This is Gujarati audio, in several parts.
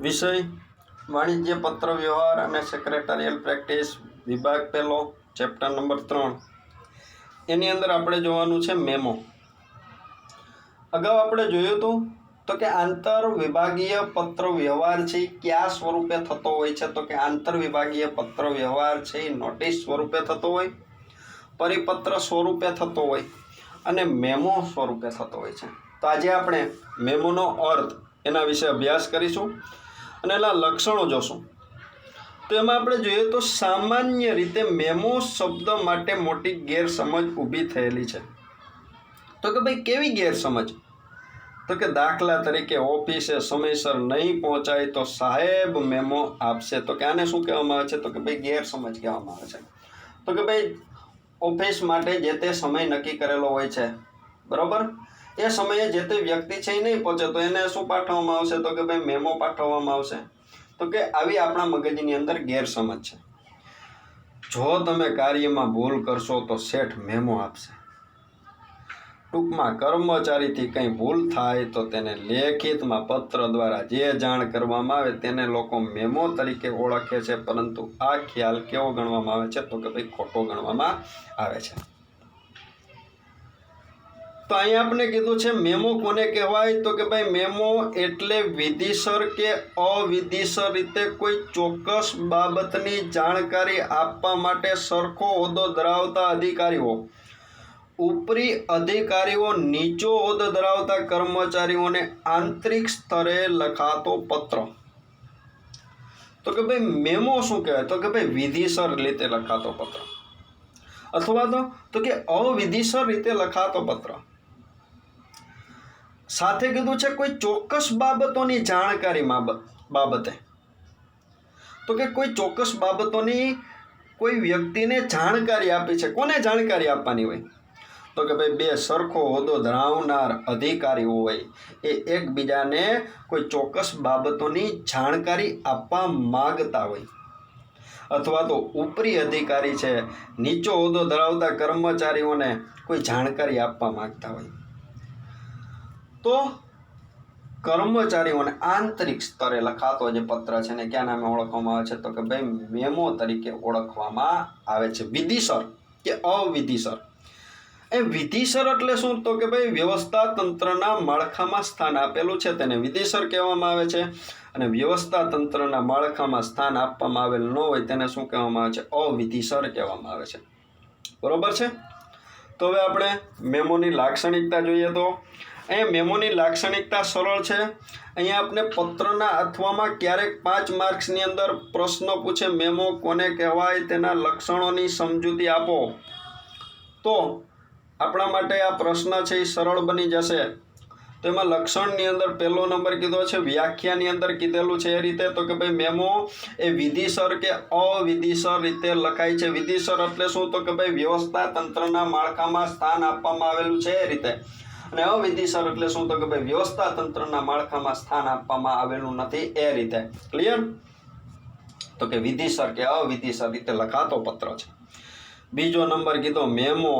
વિષય, વાણિજ્ય, પત્ર, વ્યવહાર અને સેક્રેટરિયલ પ્રેક્ટિસ વિભાગ પહેલો ચેપ્ટર નંબર ત્રણ. એની અંદર આપણે જોવાનું છે મેમો અગાઉ આપણે જોયું હતું તો કે આંતર વિભાગીય પત્ર વ્યવહાર છે કયા સ્વરૂપે થતો હોય છે? તો કે આંતર વિભાગીય પત્ર વ્યવહાર છે નોટિસ સ્વરૂપે થતો હોય, પરિપત્ર સ્વરૂપે થતો હોય અને મેમો સ્વરૂપે થતો હોય છે. તો આજે આપણે મેમોનો અર્થ એના વિશે અભ્યાસ કરીશું. અને એના લક્ષણો જોશું. તો એમાં આપણે જોઈએ તો સામાન્ય રીતે મેમો શબ્દ માટે મોટી ગેરસમજ ઊભી થયેલી છે. તો કે ભાઈ કેવી ગેરસમજ? તો કે દાખલા તરીકે ઓફિસે સમયસર નહીં પહોંચાય તો સાહેબ મેમો આપશે. તો કે આને શું કહેવામાં આવે છે? તો કે ભાઈ ગેરસમજ કહેવામાં આવે છે. તો કે ભાઈ ઓફિસ માટે જે તે સમય નક્કી કરેલો હોય છે. બરોબર? એ સમયે જે તે વ્યક્તિ છે એ નહીં પહોંચે, તો એને શું પાઠવવામાં આવશે? તો કે ભાઈ મેમો પાઠવવામાં આવશે. તો કે આવી આપણા મગજની અંદર ગેરસમજ છે. જો તમે કાર્યમાં ભૂલ કરશો, તો શેઠ મેમો આપશે. ટૂંકમાં કર્મચારીથી કંઈ ભૂલ થાય, તો તેને લેખિતમાં પત્ર દ્વારા જે જાણ કરવામાં આવે, તેને લોકો મેમો તરીકે ઓળખે છે, પરંતુ આ ખ્યાલ કેવો ગણવામાં આવે છે? તો કે ભાઈ ખોટો ગણવામાં આવે છે. તો અહીંયા આપણે કીધું છે, મેમો કોને કહેવાય? તો કે ભાઈ, મેમો એટલે વિધિસર કે અવિધિસર રીતે કોઈ ચોક્કસ બાબતની જાણકારી આપવા માટે સરખો હોદ્દો ધરાવતા અધિકારીઓ. ઉપરી અધિકારીઓ નીચો હોદ્દો ધરાવતા કર્મચારીઓને આંતરિક સ્તરે લખાતો પત્ર. તો કે ભાઈ, મેમો શું કહેવાય? તો કે ભાઈ, વિધિસર રીતે લખાતો પત્ર. અથવા તો તો કે અવિધિસર રીતે લખાતો પત્ર. સાથે કીધું છે, કોઈ ચોક્કસ બાબતોની જાણકારી બાબત. તો કે કોઈ ચોક્કસ બાબતોની કોઈ વ્યક્તિને જાણકારી આપી છે, કોને જાણકારી આપવાની હોય? તો કે ભાઈ, બે સરખો હોદ્દો ધરાવનાર અધિકારીઓ હોય, એ એકબીજાને કોઈ ચોક્કસ બાબતોની જાણકારી આપવા માગતા હોય. અથવા તો ઉપરી અધિકારી છે, નીચો હોદ્દો ધરાવતા કર્મચારીઓને કોઈ જાણકારી આપવા માગતા હોય. તો કર્મચારીઓને આંતરિક સ્તરે લખાતો જે પત્ર છે ને, ક્યાં નામે ઓળખવામાં આવે છે? તો કે ભાઈ, મેમો તરીકે ઓળખવામાં આવે છે. વિધિસર કે અવિધિસર. એ વિધિસર એટલે શું? તો કે ભાઈ, વ્યવસ્થા તંત્રના માળખામાં સ્થાન આપેલું છે. તેને વિધિસર કહેવામાં આવે છે. અને વ્યવસ્થા તંત્રના માળખામાં સ્થાન આપવામાં આવેલ ન હોય તેને શું કહેવામાં આવે છે? અવિધિસર કહેવામાં આવે છે. બરોબર છે? તો હવે આપણે મેમોની લાક્ષણિકતા જોઈએ તો અહીંયા મેમોની લાક્ષણિકતા સરળ છે. અહીંયા આપણે પત્રના અથવામાં ક્યારેક પાંચ માર્ક્સની અંદર પ્રશ્ન પૂછે, મેમો કોને કહેવાય? તેના લક્ષણોની સમજૂતી આપો. તો આપણા માટે આ પ્રશ્ન છે એ સરળ બની જશે. તો એમાં લક્ષણની અંદર પહેલો નંબર કીધો છે, વ્યાખ્યાની અંદર કીધેલું છે એ રીતે. તો કે ભાઈ, મેમો એ વિધિસર કે અવિધિસર રીતે લખાય છે. વિધિસર એટલે શું? તો કે ભાઈ, વ્યવસ્થા તંત્રના માળખામાં સ્થાન આપવામાં આવેલું છે એ રીતે. અને અવિધિસર એટલે શું તો કે ભાઈ વ્યવસ્થા તંત્રના માળખામાં સ્થાન આપવામાં આવેલું નથી એ રીતે. ક્લિયર તો કે વિધિસર કે અવિધિસર રીતે લખાતો પત્ર છે. બીજો નંબર કીધો, મેમો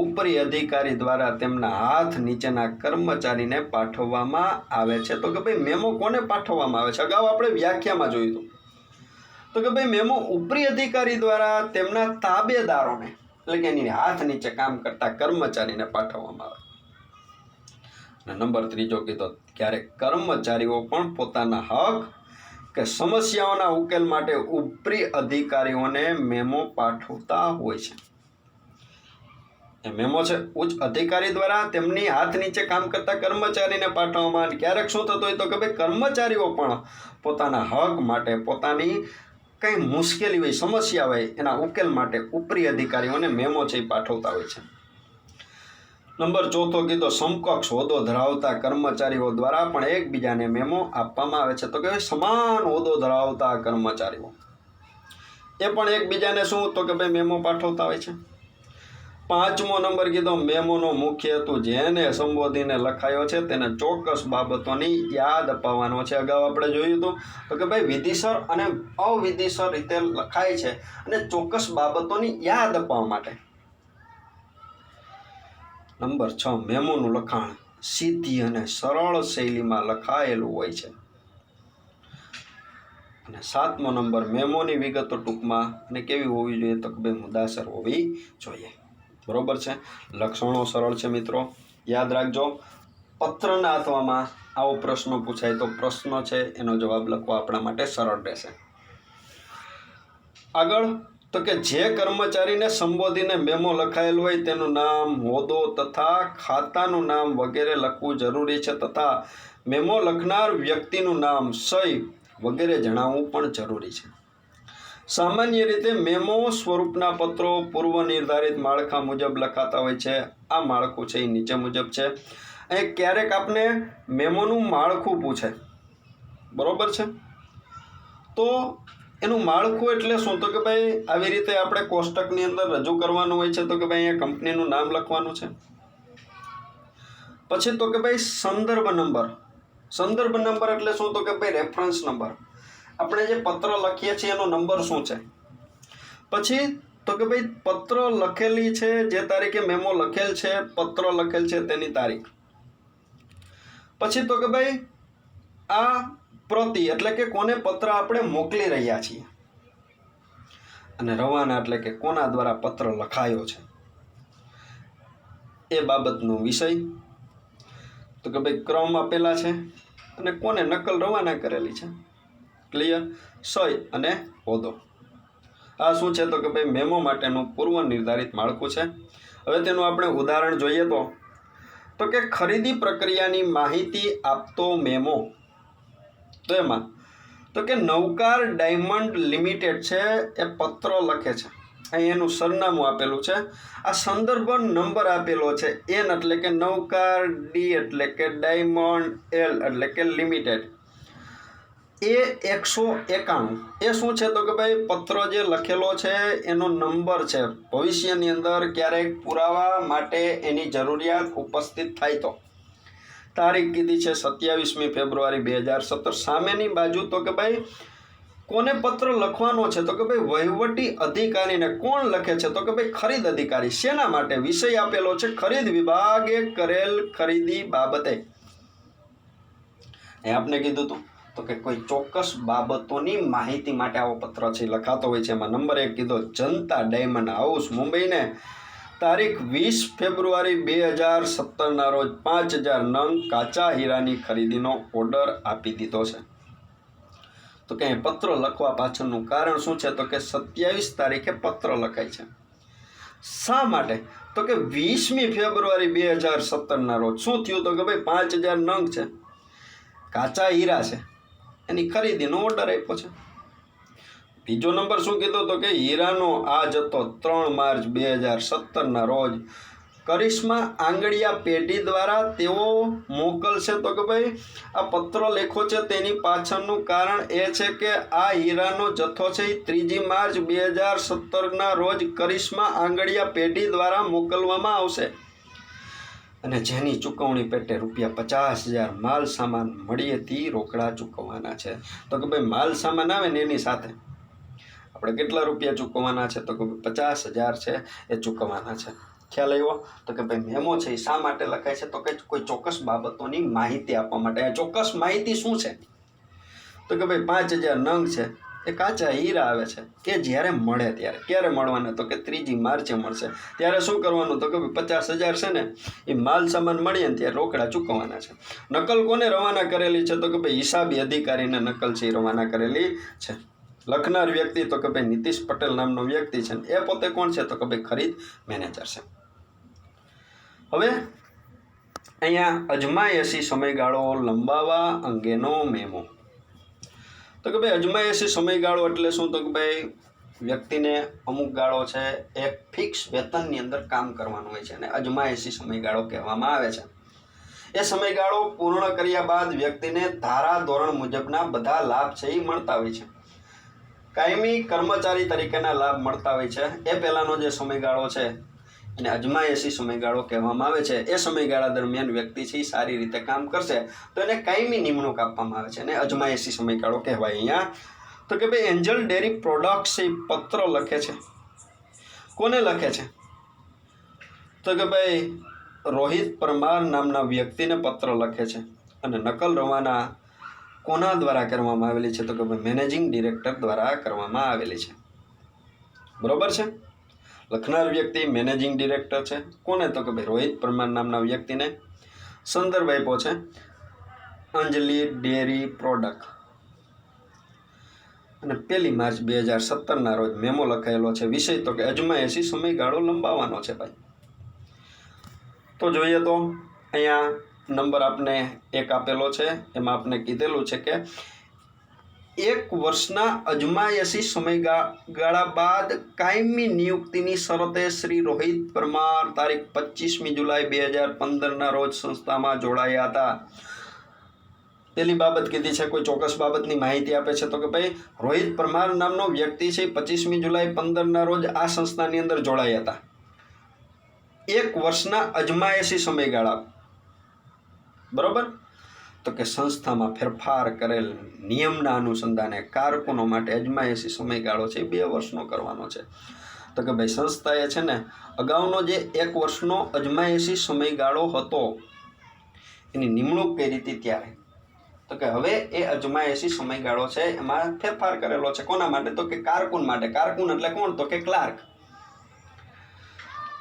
ઉપરી અધિકારી દ્વારા તેમના હાથ નીચેના કર્મચારીને પાઠવવામાં આવે છે. તો કે ભાઈ મેમો કોને પાઠવવામાં આવે છે? અગાઉ આપણે વ્યાખ્યામાં જોયું હતું. તો કે ભાઈ મેમો ઉપરી અધિકારી દ્વારા તેમના તાબેદારોને, એટલે કે એની હાથ નીચે કામ કરતા કર્મચારીને પાઠવવામાં આવે અને નંબર ત્રીજો કીધો ક્યારેક કર્મચારીઓ પણ પોતાના હક કે સમસ્યાઓના ઉકેલ માટે ઉપરી અધિકારીઓને મેમો પાઠવતા હોય છે એ મેમો છે, ઉચ્ચ અધિકારી દ્વારા તેમની હાથ નીચે કામ કરતા કર્મચારીને પાઠવવામાં. ક્યારેક શું થતું હોય તો કે ભાઈ, કર્મચારીઓ પણ પોતાના હક માટે પોતાની કંઈ મુશ્કેલી હોય, સમસ્યા હોય, એના ઉકેલ માટે ઉપરી અધિકારીઓને મેમો છે એ પાઠવતા હોય છે નંબર ચોથો કીધો, સમકક્ષ હોદ્દો ધરાવતા કર્મચારીઓ દ્વારા પણ એકબીજાને મેમો આપવામાં આવે છે. તો કે સમાન હોદ્દો ધરાવતા કર્મચારીઓ. એ પણ એકબીજાને શું? તો કે ભાઈ મેમો પાઠવતા હોય છે. પાંચમો નંબર કીધો, મેમોનો મુખ્ય હેતુ જેને સંબોધીને લખાયો છે તેને ચોક્કસ બાબતોની યાદ અપાવવાનો છે. અગાઉ આપણે જોયું હતું, તો કે ભાઈ વિધિસર અને અવિધિસર રીતે લખાય છે અને ચોક્કસ બાબતોની યાદ અપાવવા માટે. નંબર છ, મેમોનું લખાણ સીધી અને સરળ શૈલીમાં લખાયેલું હોય છે. અને સાતમો નંબર, મેમોની વિગતો ટૂંકમાં અને કેવી હોવી જોઈએ તો બે મુદ્દાસર હોવી જોઈએ. બરોબર છે? લક્ષણો સરળ છે મિત્રો. યાદ રાખજો, પત્રના અથવામાં આવો પ્રશ્ન પૂછાય તો પ્રશ્ન છે, એનો જવાબ લખવા આપણા માટે સરળ રહેશે. આગળ તો કે જે કર્મચારીને સંબોધીને મેમો લખાયેલ હોય તેનું નામ, હોદ્દો તથા ખાતાનું નામ વગેરે લખવું જરૂરી છે તથા મેમો લખનાર વ્યક્તિનું નામ, સહી વગેરે જણાવવું પણ જરૂરી છે. સામાન્ય રીતે મેમો સ્વરૂપના પત્રો પૂર્વ નિર્ધારિત માળખા મુજબ લખાતા હોય છે. આ માળખું છે એ નીચે મુજબ છે. અહીં ક્યારેક આપને મેમોનું માળખું પૂછે. બરોબર છે? તો એનું માળખું એટલે શું? તો કે ભાઈ, આવી રીતે આપણે કોષ્ટકની અંદર રજૂ કરવાનું હોય છે, તો કે ભાઈ, અહીંયા કંપનીનું નામ લખવાનું છે. પછી તો કે ભાઈ, સંદર્ભ નંબર. સંદર્ભ નંબર એટલે શું? તો કે ભાઈ, રેફરન્સ નંબર. આપણે જે પત્ર લખીએ છીએ, એનો નંબર શું છે? પછી તો કે ભાઈ, પત્ર લખેલી છે, જે તારીખે મેમો લખેલ છે, પત્ર લખેલ છે, તેની તારીખ. પછી તો કે ભાઈ, આ પ્રતિ એટલે કે કોને પત્ર આપણે મોકલી રહ્યા છીએ. અને રવાના એટલે કે કોના દ્વારા પત્ર લખાયો છે. એ બાબતનો વિષય. તો કે ભાઈ ક્રમ આપેલા છે અને કોને નકલ રવાના કરેલી છે. ક્લિયર સય અને હોદો આ શું છે? તો કે ભાઈ, મેમો માટેનું પૂર્વ નિર્ધારિત માળખું છે. હવે તેનું આપણે ઉદાહરણ જોઈએ તો. તો કે ખરીદી પ્રક્રિયાની માહિતી આપતો મેમો. તો એમાં, તો કે નવકાર ડાયમંડ લિમિટેડ છે, એ પત્ર લખે છે. અહીં એનું સરનામું આપેલું છે. આ સંદર્ભ નંબર આપેલો છે એન એટલે કે નવકાર ડી એટલે કે ડાયમંડ એલ એટલે કે લિમિટેડ. એ એકસો એકાણું. એ શું છે તો કે ભાઈ, પત્ર જે લખેલો છે, એનો નંબર છે. ભવિષ્યની અંદર ક્યારેક પુરાવા માટે એની જરૂરિયાત ઉપસ્થિત થાય તો. તારીખ કીધી છે સત્યાવીસમી ફેબ્રુઆરી બે હજાર સત્તર. સામેની બાજુ તો કે ભાઈ, કોને પત્ર લખવાનો છે તો કે ભાઈ વહીવટી અધિકારીને કોણ લખે છે તો કે ભાઈ ખરીદ અધિકારી. શેના માટે? વિષય આપેલો છે, ખરીદ વિભાગે કરેલ ખરીદી બાબતે. એ આપને કીધું હતું તો કે કોઈ ચોક્કસ બાબતોની માહિતી માટે આવો પત્ર છે, લખાતો હોય છે. એમાં નંબર એક કીધો, જનતા ડાયમંડ હાઉસ મુંબઈને તારીખ વીસ ફેબ્રુઆરી બે હજાર સત્તરના રોજ પાંચ હજાર નંગ કાચા હીરાની ખરીદીનો ઓર્ડર આપી દીધો છે. તો કે પત્ર લખવા પાછળનું કારણ શું છે? તો કે સત્યાવીસ તારીખે પત્ર લખાય છે. શા માટે? તો કે વીસમી ફેબ્રુઆરી બે હજાર સત્તરના રોજ શું થયું? તો કે ભાઈ પાંચ હજાર નંગ છે. કાચા હીરા છે. એની ખરીદીનો ઓર્ડર આપ્યો છે. બીજો નંબર શું કીધો તો કે હીરાનો આ જથ્થો ત્રણ માર્ચ બે હજાર સત્તરના રોજ કરિશ્મા આંગળિયા પેઢી દ્વારા તેઓ મોકલશે તો કે ભાઈ આ પત્ર લેખો છે તેની પાછળનું કારણ એ છે કે આ હીરાનો જથ્થો છે એ ત્રીજી માર્ચ બે હજાર સત્તરના રોજ કરિશ્મા આંગળિયા પેઢી દ્વારા મોકલવામાં આવશે. અને જેની ચૂકવણી પેટે રૂપિયા પચાસ હજાર માલ સામાન મળીએથી રોકડા ચૂકવવાના છે. તો કે ભાઈ માલ સામાન આવે ને એની સાથે આપણે કેટલા રૂપિયા ચૂકવવાના છે? તો કે પચાસ હજાર છે એ ચૂકવવાના છે. ખ્યાલ આવ્યો? તો કે ભાઈ મેમો છે એ શા માટે લખાય છે? તો કે કોઈ ચોક્કસ બાબતોની માહિતી આપવા માટે. આ ચોક્કસ માહિતી શું છે? તો કે ભાઈ પાંચ હજાર નંગ છે. એ કાચા હીરા આવે છે. કે જ્યારે મળે ત્યારે. ક્યારે મળવાના? તો કે ત્રીજી માર્ચે મળશે. ત્યારે શું કરવાનું? તો કે ભાઈ પચાસ હજાર છે ને, એ માલ સામાન મળીએ ને ત્યારે રોકડા ચૂકવવાના છે. નકલ કોને રવાના કરેલી છે? તો કે ભાઈ હિસાબી અધિકારીને નકલ છે એ રવાના કરેલી છે. લખનાર વ્યક્તિ તો કે ભાઈ નીતિશ પટેલ નામનો વ્યક્તિ છે એ પોતે કોણ છે તો કે ભાઈ ખરીદ મેનેજર છે. હવે અહીંયા અજમાયશી સમયગાળો લંબાવા અંગેનો મેમો. તો કે ભાઈ અજમાયશી સમયગાળો એટલે શું? તો કે ભાઈ વ્યક્તિને અમુક ગાળો છે એ ફિક્સ વેતનની અંદર કામ કરવાનું હોય છે અને અજમાયશી સમયગાળો કહેવામાં આવે છે. એ સમયગાળો પૂર્ણ કર્યા બાદ વ્યક્તિને ધારા ધોરણ મુજબના બધા લાભ છે એ મળતા હોય છે. કાયમી કર્મચારી તરીકેના લાભ મળતા હોય છે. એ પહેલાંનો જે સમયગાળો છે, એને અજમાયશી સમયગાળો કહેવામાં આવે છે. એ સમયગાળા દરમિયાન વ્યક્તિ છે સારી રીતે કામ કરશે તો એને કાયમી નિમણૂક આપવામાં આવે છે અને અજમાયશી સમયગાળો કહેવાય અહીંયા. તો કે ભાઈ એન્જલ ડેરી પ્રોડક્ટ્સ એ પત્ર લખે છે. કોને લખે છે? તો કે ભાઈ રોહિત પરમાર નામના વ્યક્તિને પત્ર લખે છે અને નકલ રવાના કોના દ્વારા કરવામાં આવેલી છે? તો કે મેનેજિંગ ડિરેક્ટર દ્વારા કરવામાં આવેલી છે. બરોબર છે? લખનાર વ્યક્તિ મેનેજિંગ ડિરેક્ટર છે. કોને? તો કે ભાઈ રોહિત પરમાર નામના વ્યક્તિને. સંદર્ભ આપ્યો છે. Anjali dairy product. અને પહેલી માર્ચ બે હજાર સત્તરના રોજ મેમો લખાયેલો છે. વિષય તો કે અજમાયશી સમયગાળો લંબાવવાનો છે ભાઈ. તો જોઈએ તો અહીંયા નંબર આપને એક આપેલો છે, એમાં આપને કીધેલું છે કે એક વર્ષના અજમાયશી સમયગાળા બાદ કાયમી નિયુક્તિની શરતે શ્રી રોહિત પરમાર તારીખ પચીસમી જુલાઈ બે હજાર પંદરના રોજ સંસ્થામાં જોડાયા હતા. પેલી બાબત કીધી છે, કોઈ ચોક્કસ બાબતની માહિતી આપે છે તો કે ભાઈ રોહિત પરમાર નામનો વ્યક્તિ છે, પચીસમી જુલાઈ પંદરના રોજ આ સંસ્થાની અંદર જોડાયા હતા. એક વર્ષના અજમાયશી સમયગાળા બરોબર? તો કે સંસ્થામાં ફેરફાર કરેલ નિયમના અનુસંધાને કારકુનો માટે અજમાયશી સમયગાળો છે બે વર્ષનો કરવાનો છે. તો કે ભાઈ સંસ્થાએ છે ને અગાઉનો જે એક વર્ષનો અજમાયશી સમયગાળો હતો, એની નિમણૂક કરી હતી ત્યારે. તો કે હવે એ અજમાયશી સમયગાળો છે, એમાં ફેરફાર કરેલો છે. કોના માટે? તો કે કારકુન માટે. કારકુન એટલે કોણ? તો કે ક્લાર્ક.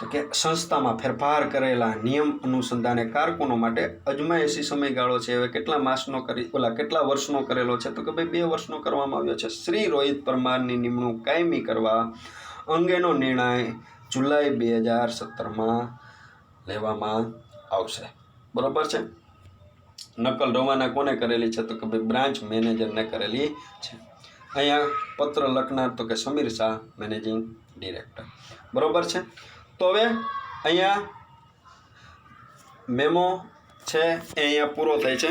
તો કે સંસ્થામાં ફેરફાર કરેલા નિયમ અનુસંધાને કારકુનો માટે અજમાયશી સમયગાળો છે. હવે કેટલા માસનો કરી, ઓલા કેટલા વર્ષનો કરેલો છે? તો કે ભાઈ બે વર્ષનો કરવામાં આવ્યો છે. શ્રી રોહિત પરમારની નિમણૂક કાયમી કરવા અંગેનો નિર્ણય જુલાઈ બે હજાર સત્તરમાં લેવામાં આવશે. બરોબર છે? નકલ રવાના કોને કરેલી છે? તો કે ભાઈ બ્રાન્ચ મેનેજરને કરેલી છે. અહીંયા પત્ર લખનાર તો કે સમીર શાહ, મેનેજિંગ ડિરેક્ટર. બરોબર છે? તો હવે અહીંયા મેમો છે એ અહીંયા પૂરો થાય છે.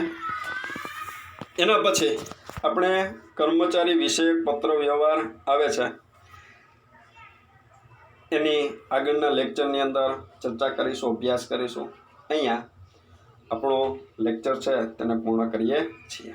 એના પછી આપણે કર્મચારી વિષયક પત્ર વ્યવહાર આવે છે. એની આગળના લેક્ચરની અંદર ચર્ચા કરીશું, અભ્યાસ કરીશું. અહીંયા આપણો લેક્ચર છે, તેને પૂર્ણ કરીએ છીએ.